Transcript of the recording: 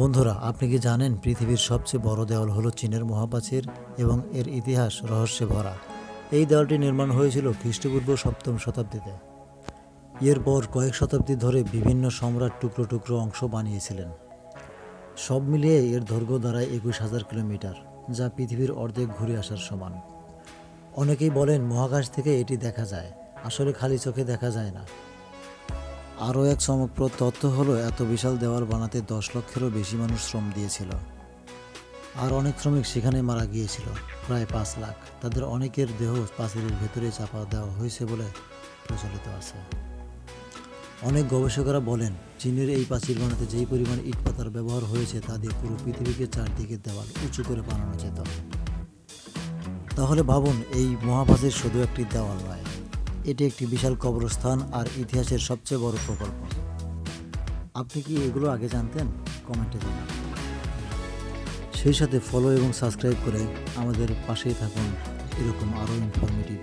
বন্ধুরা, আপনি কি জানেন পৃথিবীর সবচেয়ে বড় দেওয়াল হলো চীনের মহাপ্রাচীর এবং এর ইতিহাস রহস্যে ভরা? এই দেওয়ালটি নির্মাণ হয়েছিল খ্রিস্টপূর্ব সপ্তম শতাব্দীতে। এরপর কয়েক শতাব্দী ধরে বিভিন্ন সম্রাট টুকরো টুকরো অংশ বানিয়েছিলেন। সব মিলিয়ে এর দৈর্ঘ্য দাঁড়ায় একুশ হাজার কিলোমিটার, যা পৃথিবীর অর্ধেক ঘুরে আসার সমান। অনেকেই বলেন মহাকাশ থেকে এটি দেখা যায়, আসলে খালি চোখে দেখা যায় না। আরও এক চমকপ্রদ তথ্য হলো, এত বিশাল দেওয়াল বানাতে দশ লক্ষেরও বেশি মানুষ শ্রম দিয়েছিল। আর অনেক শ্রমিক সেখানে মারা গিয়েছিল, প্রায় পাঁচ লাখ। তাদের অনেকের দেহ পাঁচিলের ভেতরে চাপা দেওয়া হয়েছে বলে প্রচলিত আছে। অনেক গবেষকরা বলেন, চীনের এই প্রাচীর বানাতে যেই পরিমাণ ইট পাতার ব্যবহার হয়েছে তা দিয়ে পুরো পৃথিবীকে চারদিকে দেওয়াল উঁচু করে বানানো যেত। তাহলে ভাবুন, এই মহাপ্রাচীর শুধু একটি দেওয়াল নয়। এটি একটি বিশাল কবরস্থান আর ইতিহাসের সবচেয়ে বড় প্রকল্প। আপনি কি এগুলো আগে জানতেন? কমেন্টে জানান সেই সাথে ফলো এবং সাবস্ক্রাইব করে আমাদের পাশেই থাকুন। এরকম আরও ইনফরমেটিভ